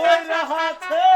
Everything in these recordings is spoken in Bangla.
কইরা আছে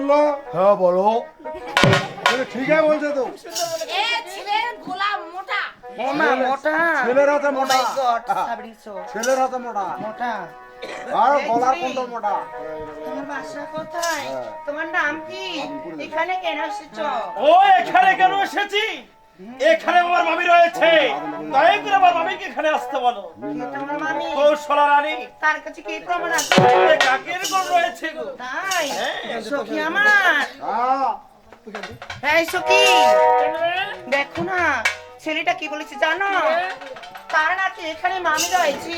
বলল? হ্যাঁ বলো। আছে বলছে তো। ছেলের মোটা। হাতে Oh মোটা। ছেলের হাতে মোটা। মোটা। আর এই গলার কোনটা মোটা? তোমার বাসা কোথায়? হ্যাঁ। তোমার নাম কি? এখানে কেন এসেছ? ও এখানে কেন এসেছি? এখানে আমার মামি রয়েছে। তাই করে আমার মামিকে এখানে আসতে বলো। কৌশলা রানী। তার কাছে কি প্রমাণ আছে? কাকের কোন রয়েছে গো? তাই? হ্যাঁ। সখী আমার। এই সখী। দেখো না ছেলেটা কি বলেছে জানো? তার নাকি এখানে মামি রয়েছে।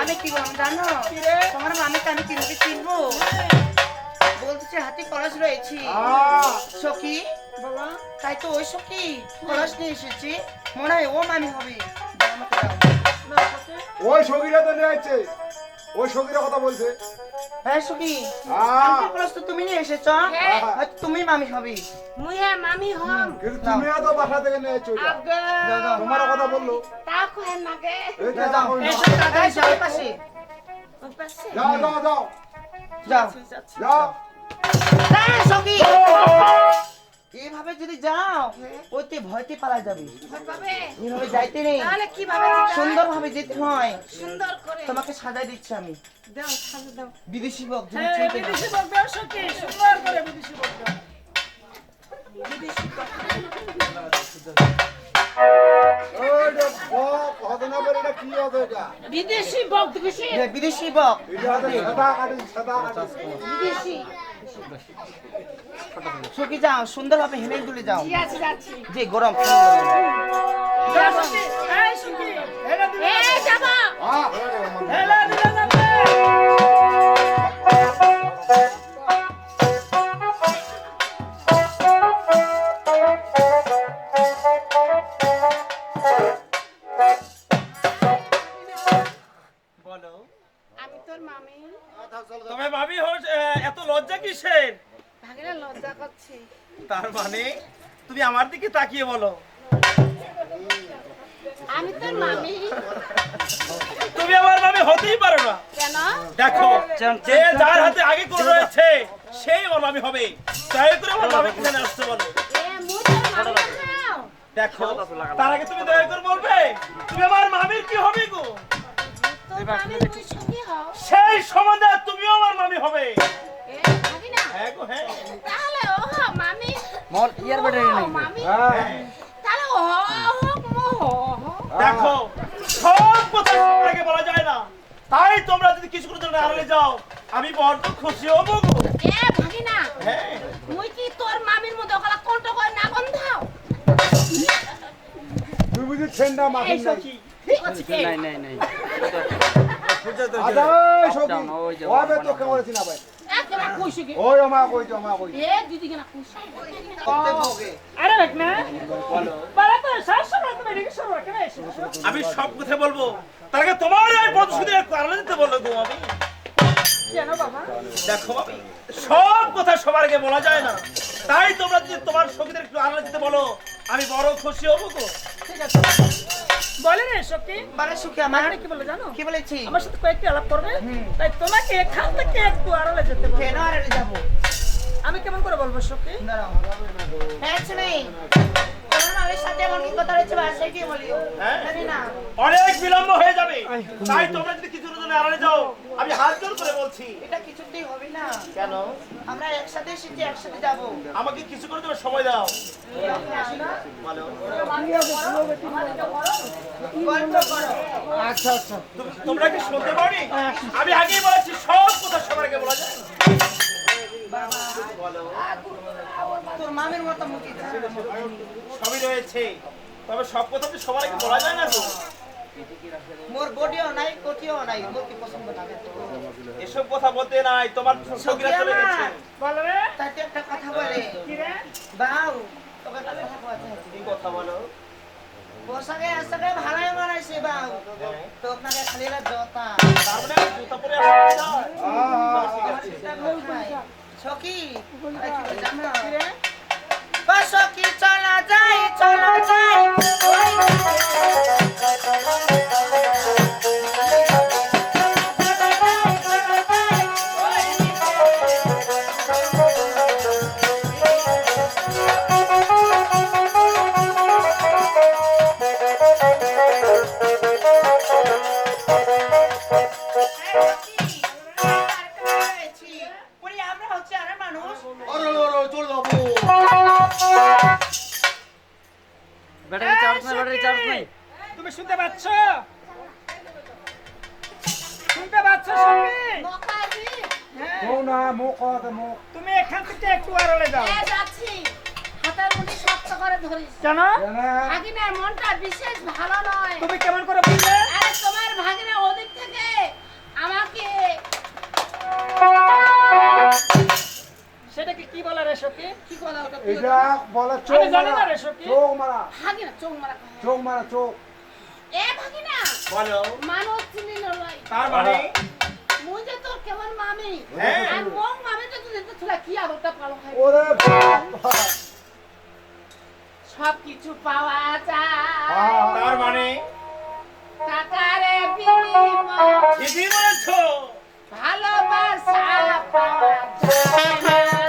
আমি কি বলব জানো? তোমার মামিকে আমি কীভাবে চিনবো? বলতেছে হাতে কলস রয়েছি। সখী তাই তো ওই সখী কলস নিয়ে এসেছি। মনে হয় ও মামি হবে। ওই সঙ্গীরা তো নিয়েছে ওই সঙ্গীরা কথা বলছে। হ্যাঁ সখী আহ, আংটি তো তুমি নিয়ে এসেছ। হ্যাঁ। তুমি মামি হবে। মুইয়া মামি হম। কিন্তু তুমিও তো বাসা থেকে দাও, দাও। তোমারও কথা বলল। তা এই। দেখো না। এই সব টাকা এসে আমার পাশে। যাও যাও যাও। যাও। যাও। হ্যাঁ সখী। এইভাবে যদি যাও ওইতে ভয়তে পালা যাবে। এইভাবে যাইতে নেই। তাহলে কীভাবে যেতে সুন্দর ভাবে যেতে হয়। সুন্দর করে। তোমাকে সাজাই দিচ্ছি আমি। দাও সাজা দাও। বিদেশি বক তুমি হ্যাঁ, বিদেশি। বকবে সখী, সুন্দর করে বিদেশি বক হবে না বলে এটা কি হবে এটা? বিদেশি বক বিদেশি? হ্যাঁ, বক। বিদেশি। সখী যাও সুন্দর ভাবে হেলে দুলে যাও যে গরম হেলে তুমি আমার দিকে তাকিয়ে বলো। আমি তোর মামি। তুমি আমার মামি হতেই পারো না। কেন? দেখো যে যার হাতে আগে করে রয়েছে সেই আমার মামি হবে। তাই করে আমার মামিকে এখানে আসতে বলো। মামি দেখো তার আগে তুমি দয়া করে বলবে তুমি আমার মামির কি হবে গো? মামি সেই সমাজে ইয়ার নেই। মামি। হ্যাঁ। তাহলে ও হোক মো হো হো। দেখো সব কথা সবাইকে বলা যায় না। তাই তোমরা যদি কিছু করে জন্য আড়ালে যাও আমি বড্ড খুশি হব গো। এ ভাগিনা হ্যাঁ। মুই কি তোর মামির মধ্যে ওখানে কোনটা করে না গন্ধাও তুই বুঝি ছেন্ডা মাখি এই সখী। ঠিক আছে কে আদা সখী। ওবে তো কেমন আছিস না ভাই। কইছি কি? ওই আমা কইতো আমা কই এ দিদি কেনা কইছি আরে দেখ না। বাবা তো শাশুড়ি তুমি এদিকে সরো এখানে এসো আমি সব কথা বলব। তার আগে তোমার এই দিতে বলল গো আমি কেন বাবা? দেখো সব কথা সবার আগে বলা যায় না। তাই তোমরা যদি তোমার সঙ্গীদের একটু আড়ালে দিতে বলো আমি বড় খুশি হব গো। ঠিক আছে। বলে রে সখী। বলে সুখী আমার কি বলে জানো? কি বলেছি? আমার সাথে কয়েকটি আলাপ করবে। তাই তোমাকে এখান থেকে একটু আড়ালে যেতে কেন আড়ালে যাব। বলব সখী? হ্যাঁ হ্যাঁ? জানি না। অনেক বিলম্ব হয়ে যাবে। তাই তোমরা যদি কিছু জন্য আড়ালে যাও আমি হাত জোর করে বলছি। এটা কিছুতেই হবে না। কেন? আমরা একসাথে এসেছি একসাথে যাব। আমাকে কিছু করে দেবে সময় দাও। আচ্ছা আচ্ছা। তোমরা কি শুনতে পারি আমি আগেই বলেছি সব কথা সবার আগে বলা যায়। বলো তোর মামির মতো মুখি সবই রয়েছে। তবে সব কথা তো সবার আগে বলা যায় না তো। মোর বডিও নাই কোটিও নাই মোর কি পছন্দ লাগে এসব কথা বলতে নাই তোমার সঙ্গীরা চলে গেছে। বলো রে। তাতে একটা কথা বলে। কি রে? বাউ তোকে কথা বলতে কি কথা বলো? পোশাকে আসাকে ভালোই মানাইছে বাউ। তো আপনাকে খালি জতা মানে জুতা পরে সখী? চলা যাই চলা যাই তুমি এখান থেকে একটু আড়ালে যাও। যাচ্ছি। হাতের মুঠি শক্ত করে ধরিস। কেন ভাগিনার মনটা বিশেষ ভালো নয়। তুমি কেমন করে বুঝলে? আরে তোমার ভাগিনা ওদিক থেকে আমাকে সেটাকে কি বলে রে সখী? কি বলা ওটা? এটা বলে? চোখ মারা। রে সখী। চোখ মারা। ভাগিনা চোখ মারা। চোখ মারা চোখ। এ ভাগিনা বলো। মানুষ চিনি তার মানে? তোর কেমন মামি? হ্যাঁ। আর মং মামি তো তুই তো তোরা কি আদরটা পালো খাই ওরে বাবা। সব কিছু পাওয়া যায়। হ্যাঁ। তার মানে? টাকারে বিনিময়। ঠিকই বলছো। ভালোবাসা পাওয়া যায়।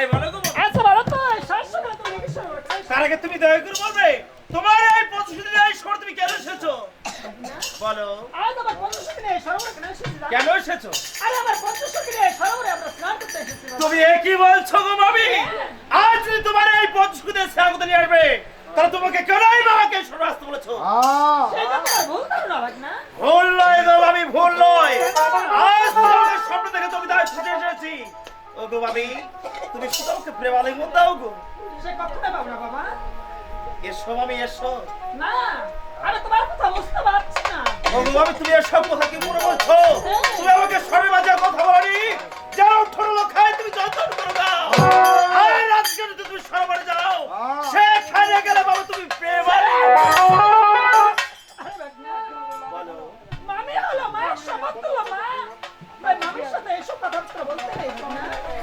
আচ্ছা বলো তো এই শাশুড়ি তুমি কি তার আগে তুমি দয়া করে বলবে তোমার এই প্রতিশ্রুতি এই শহর তুমি কেন এসেছ? বলো। আজ আমার পঞ্চাশ দিনে সরোবরে কেন এসেছি? কেন এসেছ? আরে আমার পঞ্চাশ দিনে সরোবরে আমরা স্নান করতে এসেছি বাবা। তুমি একই বলছো গো মামি আজ যদি তোমার এই প্রতিশ্রুতি স্বাগত নিয়ে আসবে তাহলে তোমাকে কেনই বাবাকে সরে বলেছ? ভুল নয় গো মামি ভুল নয়। আজ তোমাকে স্বপ্ন থেকে তুমি তাই ছুটে এসেছি। ও গো মামি তুমি আমাকে প্রেম আলিঙ্গন দাও গো? সে কখনো পাবো না বাবা। এসো মামি এসো। না আমি তোমার কথা বুঝতে পারছি না। ভগবান তুমি এসব কথা কি মনে বলছো তুমি আমাকে সরে বাজে কথা বলি যাও ঠোঁটো খায় তুমি যতন করে দাও। আর যদি তুমি সরবারে যাও। সেখানে গেলে বাবা তুমি প্রেম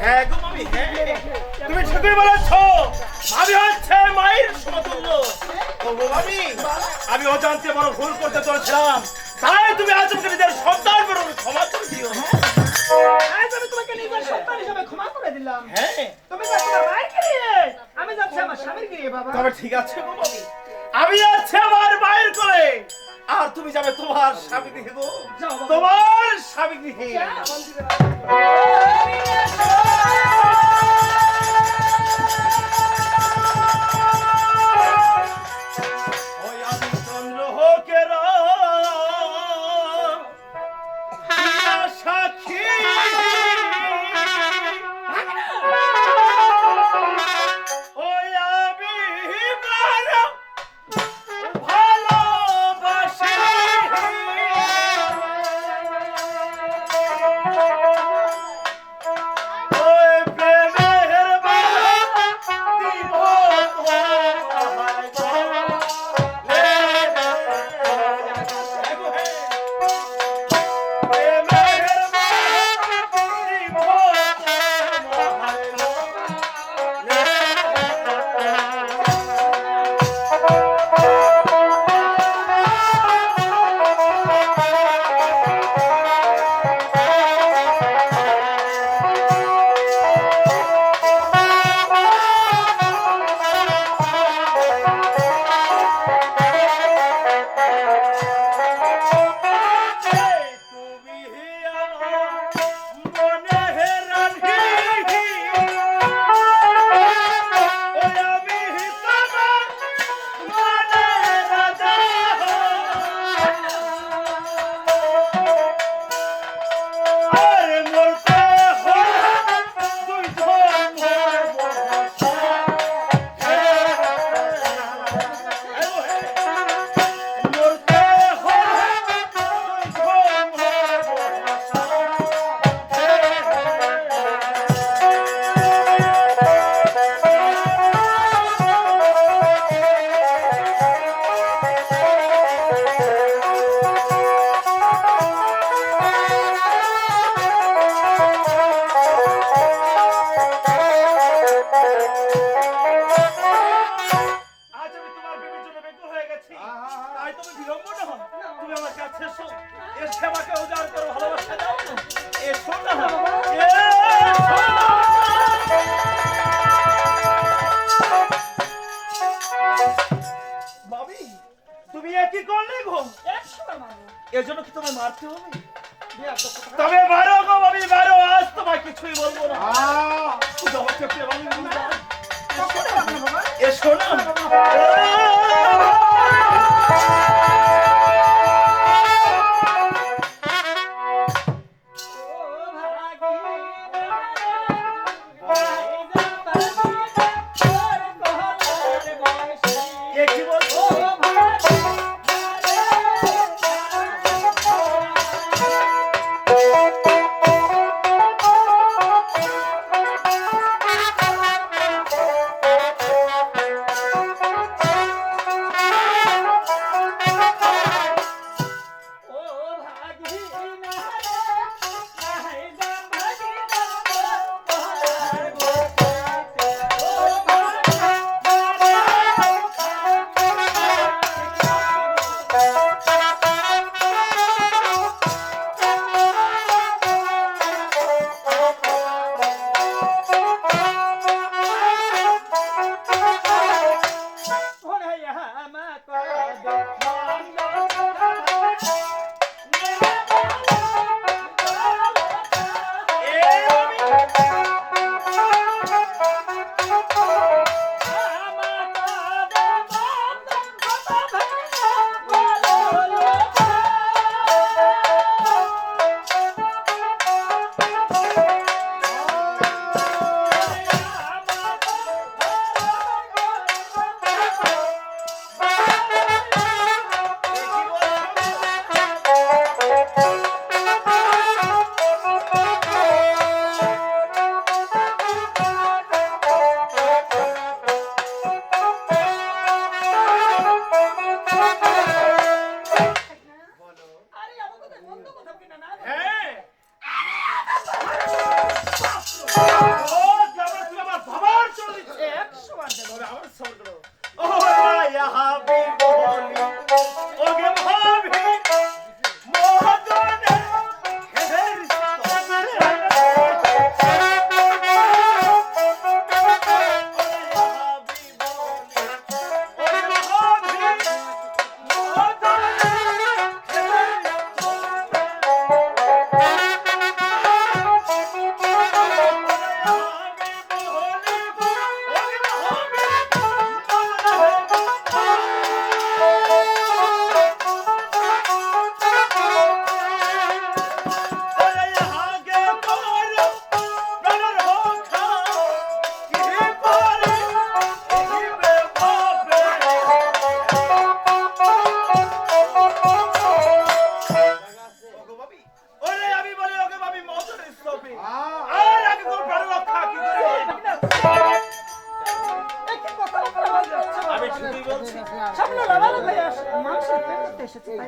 হ্যাঁ গো মামি হ্যাঁ। তুমি ঠিকই বলেছ। আমি হচ্ছে মায়ের সমতুল্য। মামি আমি অজান্তে বড় ভুল করতে চলেছিলাম। তাই তুমি আজ আমাকে নিজের সন্তান বড় ক্ষমা করে দিও আজ আমি তোমাকে নিজের সন্তান হিসেবে ক্ষমা করে দিলাম। হ্যাঁ। তুমি যাচ্ছ তোমার মায়ের গিয়ে আমি যাচ্ছি আমার স্বামীর গিয়ে বাবা। তবে ঠিক আছে গো মামি আমি আছি আমার মায়ের কোলে। আর তুমি যাবে তোমার স্বামী গৃহে তোমার স্বামী গৃহে।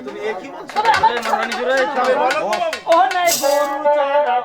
তুমি একই বলছো? তবে বলো। গো বাবু। ও নাই গরু চারা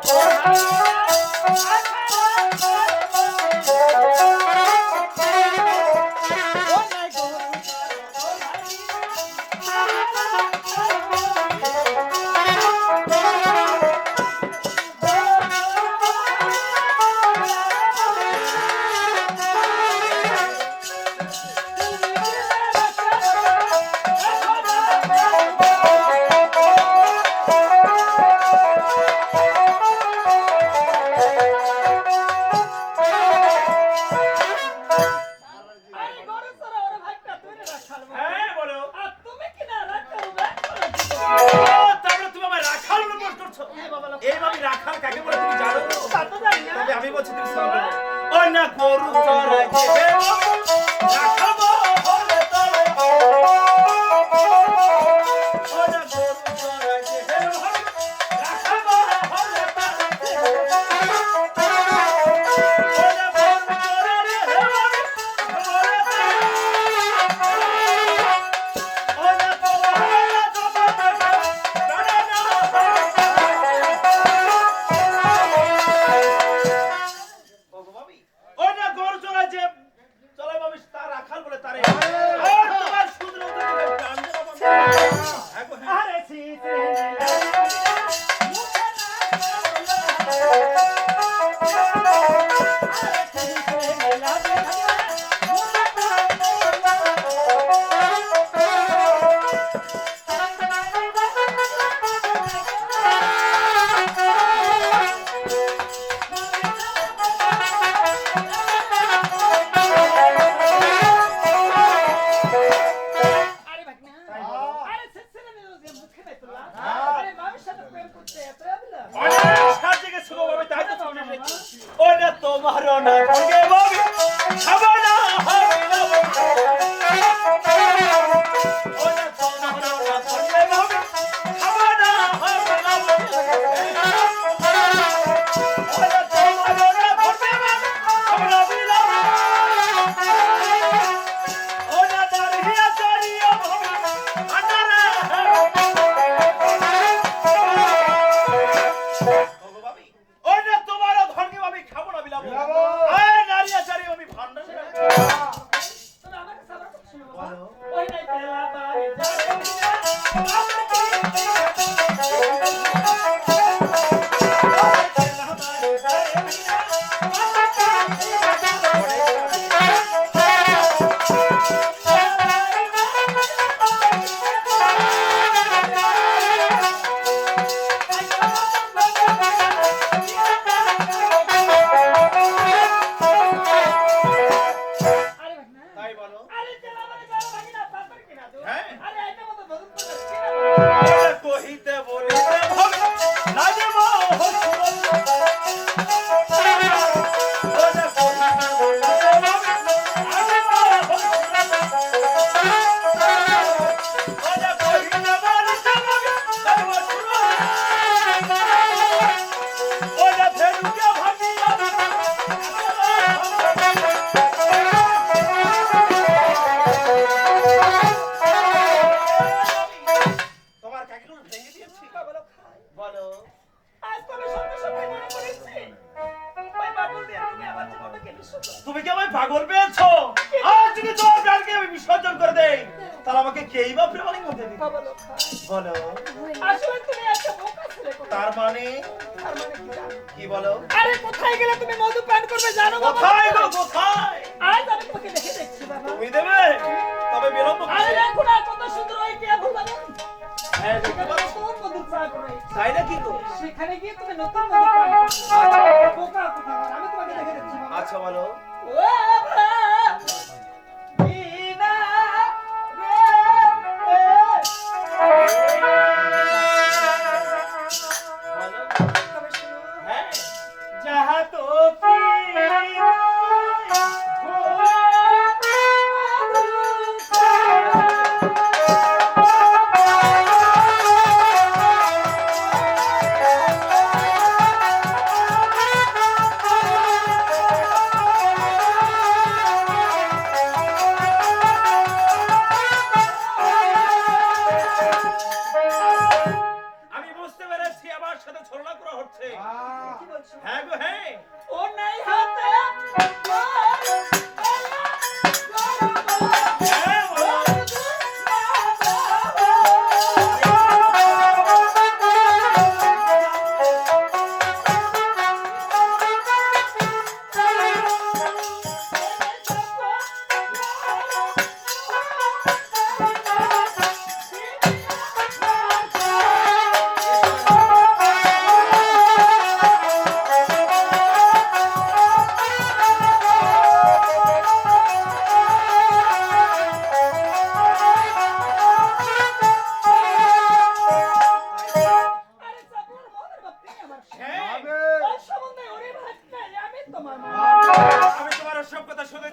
সেখানে গিয়ে তুমি নতুন নতুন আচ্ছা বলো। ও সাথে ছলনা করা হচ্ছে। হ্যাঁ গো হ্যাঁ। ও নাই হাতে। সব কথা শুনতে